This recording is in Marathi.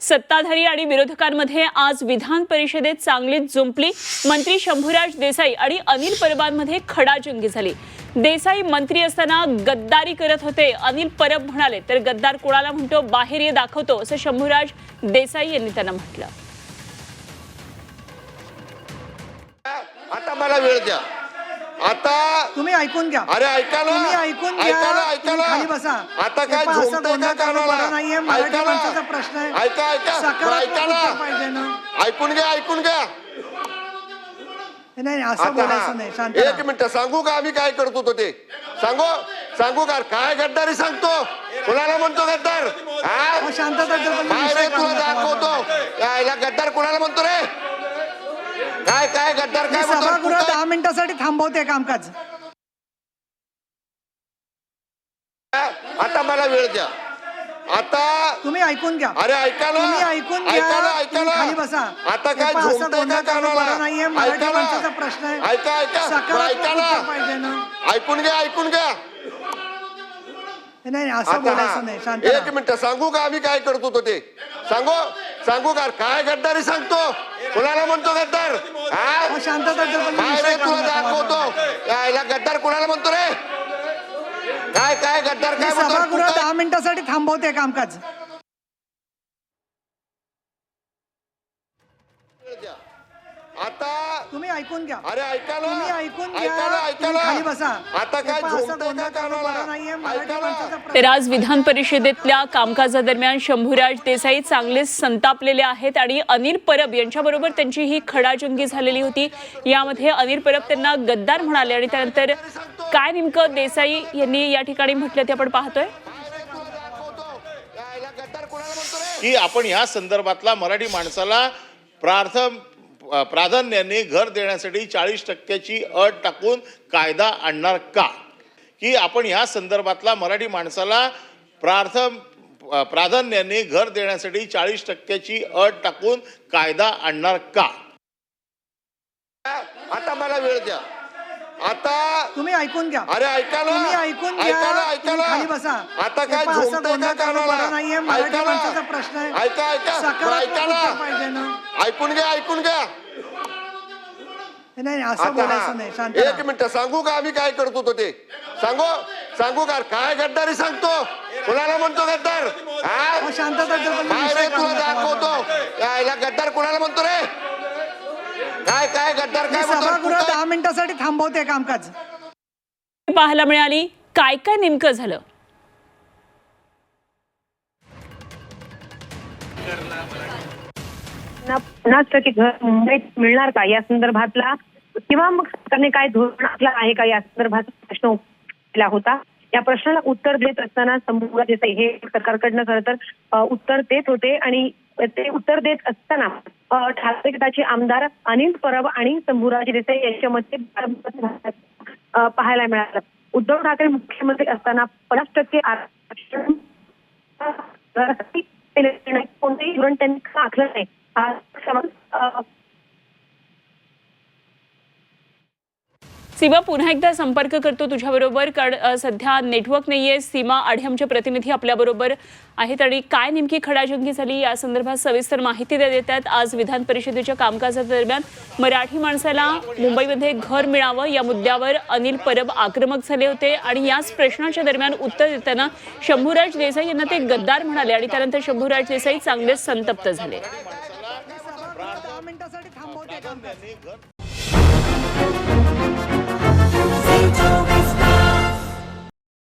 सत्ताधारी आणि विरोधकांमध्ये आज विधान परिषदेत चांगलीच जुंपली. मंत्री शंभूराज देसाई आणि अनिल परबांमध्ये खडाजंगी झाली. देसाई मंत्री असताना गद्दारी करत होते. अनिल परब म्हणाले तर गद्दार कोणाला म्हणतो? बाहेर ये दाखवतो असं शंभूराज देसाई यांनी त्यांना म्हटलं. आता मला वेळ द्या. आता तुम्ही ऐकून घ्या. अरे ऐका ना तुम्ही ऐकून घ्या. तुम्ही खाली बसा. आता काय असं झोपतंय करणं कानाला? बरं नाहीये. मराठी ऐका ना. माणसाचा प्रश्न आहे. ऐका ऐका. सकारात्मक ऐका ना उत्तर पाहिजे ना. ऐकून घ्या ऐकून घ्या. नाही नाही, असं आता बोलायचं नाही. हा. शांत एक राहा. मिनिट सांगू का आम्ही काय करतो तो ते? सांगू? सांगू का? काय गद्दारी सांगतो? कुणाला म्हणतो गद्दार? हा? अहो, शांतता काय विषय तुला दाखवतो. यायला गद्दार कुणाला म्हणतो रे? काय काय गद्दार काय तू सभागृह काय- दहा मिनिटासाठी थांबवते कामकाज. आता मला वेळ द्या. आता तुम्ही ऐकून घ्या. अरे ऐका ना. तुम्ही ऐकून घ्या. ऐका ना ऐका तुम्ही ना. खाली बसा. आता हे काय पहा, असं झोपतंय का बोलणं करणं बरं कानाला नाहीये मराठी ऐका माणसाचा प्रश्न आहे. ऐका ऐका. सकारात्मक ऐका उत्तर पाहिजे ना. ना ऐकून घ्या ऐकून घ्या. नाही नाही, असं आता बोलायचं नाही. हा. शांत एक राहा. मिनिट सांगू का आम्ही काय करतो तो ते? सांगू? सांगू का? काय गद्दारी सांगतो? कुणाला म्हणतो गद्दार? हा? काय विषय रे काढू तुला नका. दाखवतो? गद्दार कुणाला म्हणतो रे? काय काय गद्दार काय म्हणतो? सभागृह दहा मिनिटासाठी थांबवते कामकाज. आता तुम्ही ऐकून घ्या. अरे ऐका ना तुम्ही ऐकून घ्या. ऐका ना ऐका तुम्ही खाली बसा. आता काय असं झोपतंय का करणं बरं नाहीये. कानाला मराठी ऐका माणसाचा ना प्रश्न तर आज विधान परिषदेतल्या कामकाजादरम्यान शंभूराज देसाई चांगलेच संतापलेले आहेत आणि अनिल परब यांच्याबरोबर त्यांची ही खडाजंगी झालेली होती. यामध्ये अनिल परब त्यांना गद्दार म्हणाले आणि त्यानंतर काय नेमकं देसाई यांनी या ठिकाणी म्हटलं ते आपण पाहतोय. की आपण ह्या संदर्भातला मराठी माणसाला प्रार्थ प्राधान्याने घर देण्यासाठी चाळीस टक्क्याची अट टाकून कायदा आणणार का? की आपण ह्या संदर्भातला मराठी माणसाला प्रार्थ प्राधान्याने घर देण्यासाठी चाळीस टक्क्याची अट टाकून कायदा आणणार का? आता मला वेळ द्या. आता तुम्ही ऐकून घ्या. अरे ऐका ना तुम्ही ऐकून घ्या. तुम्ही खाली बसा. आता काय असं झोपतंय कानाला? बरं नाहीये. मराठी माणसाचा प्रश्न आहे. ऐका ऐका. सकारात्मक ऐका उत्तर ना पाहिजे ना. ऐकून घ्या ऐकून घ्या. नाही नाही, असं आता बोलायचं हा. नाही. शांत एक राहा. मिनिट सांगू का आम्ही काय करतो तो ते? सांगू? सांगू का? काय गद्दारी सांगतो? कुणाला म्हणतो गद्दार? हा? अहो, शांतता काय विषय रे. दाखवतो. यायला गद्दार कुणाला म्हणतो रे? गद्दार काय सभागृह दहा मिनिटासाठी थांबवते कामकाज. पाहायला मिळाली काय काय नेमकं झालं? ना पन्नास टक्के घर मुंबईत मिळणार का? या संदर्भातला किंवा मग सरकारने काय धोरण आखलं आहे का? या संदर्भात प्रश्न केला होता. या प्रश्नाला उत्तर देत असताना संभूरा देसाई हे सरकारकडनं खरं तर अ, उत्तर देत होते आणि ते उत्तर देत असताना ठाकरे गटाचे आमदार अनिल परब आणि शंभूराज देसाई यांच्यामध्ये पाहायला मिळालं. उद्धव ठाकरे मुख्यमंत्री असताना पन्नास टक्के आरक्षण कोणतेही धोरण त्यांनी आखलं नाही हा समज अ, सीमा पुन्हा एकदा संपर्क करतो तुझ्याबरोबर कारण सध्या नेटवर्क नाहीये. सीमा आढे आमचे प्रतिनिधी आपल्याबरोबर आहेत आणि काय नेमकी खडाजंगी झाली या संदर्भात सविस्तर माहिती देत येतात आज विधान परिषदेच्या कामकाजादरम्यान मराठी माणसाला मुंबईमध्ये घर मिळावं या मुद्द्यावर अनिल परब आक्रमक झाले होते आणि याच प्रश्नाच्या दरम्यान उत्तर देताना शंभूराज देसाई यांना ते गद्दार म्हणाले आणि त्यानंतर शंभूराज देसाई चांगलेच संतप्त झाले.